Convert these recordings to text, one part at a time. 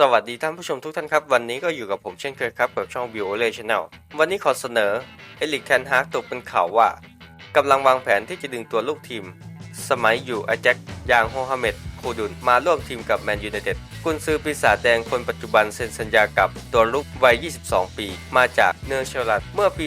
สวัสดีท่านผู้ชมทุกท่านครับ วันนี้ก็อยู่กับผมเช่นเคยครับ กับช่อง v i o l e Channel วันนี้ขอเสนอเอลิกแทนฮากตกเป็นข่าวว่ากำลังวางแผนที่จะดึงตัวลูกทีม สมัยอยู่อาแจ็คยางโฮฮาเมด คูดุนมาร่วมทีมกับแมนยูไนเต็ดกุนซือปีศาจแดงคนปัจจุบันเซ็นสัญญากับตัวลุกวัย 22 ปี มาจากเนอร์เชลลัดเมื่อปี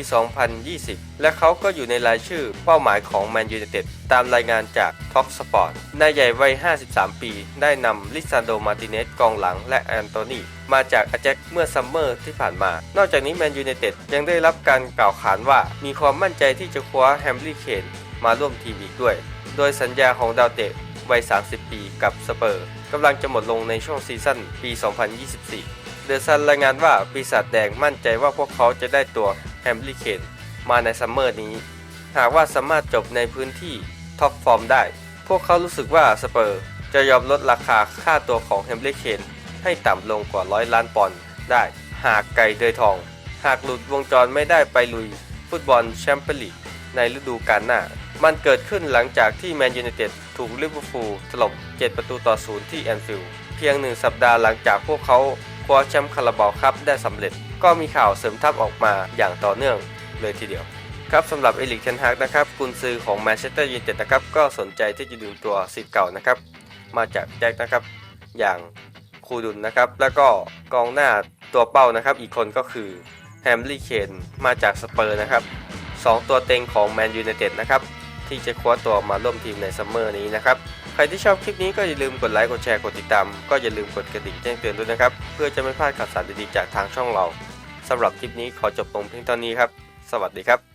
2020 และเขาก็อยู่ในรายชื่อเป้าหมายของแมนยูไนเต็ดตามรายงานจากท็อกสปอร์ตนายใหญ่วัย 53 ปี ได้นำลิซานโดมาติเนสกองหลังและแอนโตนีมาจากอาแจ็คเมื่อซัมเมอร์ที่ผ่านมา นอกจากนี้แมนยูไนเต็ดยังได้รับการกล่าวขานว่า มีความมั่นใจที่จะคว้าแฮมลี่เคนมาร่วมทีมอีกด้วย โดยสัญญาของดาวเตะ วัย 30 ปีกับสเปอร์กำลังจะหมดลงในช่วงซีซั่นปี 2024 เดอะซันรายงานว่าปีศาจแดงมั่นใจว่าพวกเขาจะได้ตัวแฮมลีเคนมาในซัมเมอร์นี้ หากว่าสามารถจบในพื้นที่ท็อปฟอร์มได้ พวกเขารู้สึกว่าสเปอร์จะยอมลดราคาค่าตัวของแฮมลีเคนให้ต่ำลงกว่าร้อยล้านปอนด์ได้ หากไก่เดยทอง หากหลุดวงจรไม่ได้ไปลุย ฟุตบอลแชมเปี้ยนลีกในฤดูกาลหน้า มันเกิดขึ้นหลังจากที่แมนยูไนเต็ดถูกลิเวอร์พูลถล่ม7 ประตูต่อศูนย์ที่แอนฟิลด์เพียงหนึ่งสัปดาห์หลังจากพวกเขาคว้าแชมป์คาราบาวครับได้สำเร็จ ก็มีข่าวเสริมทัพออกมาอย่างต่อเนื่องเลยทีเดียว ครับสำหรับเอลิกเทนฮากนะครับกุนซือของแมนเชสเตอร์ยูไนเต็ดนะครับก็สนใจที่จะดึงตัวสิทธิ์เก่านะครับมาจากแจ็คนะครับอย่างคูดุนนะครับ แล้วก็กองหน้าตัวเป้านะครับ อีกคนก็คือแฮมลี่เคนมาจากสเปอร์นะครับสองตัวเต็งของแมนยูไนเต็ดนะครับ ที่จะคว้าตัวมาร่วมทีมในซัมเมอร์นี้นะครับ ใครที่ชอบคลิปนี้ก็อย่าลืมกดไลค์ กดแชร์ กดติดตาม ก็อย่าลืมกดกระดิ่งแจ้งเตือนด้วยนะครับ เพื่อจะไม่พลาดข่าวสารดีๆจากทางช่องเราสำหรับคลิปนี้ขอจบลงเพียงเท่านี้ครับ สวัสดีครับ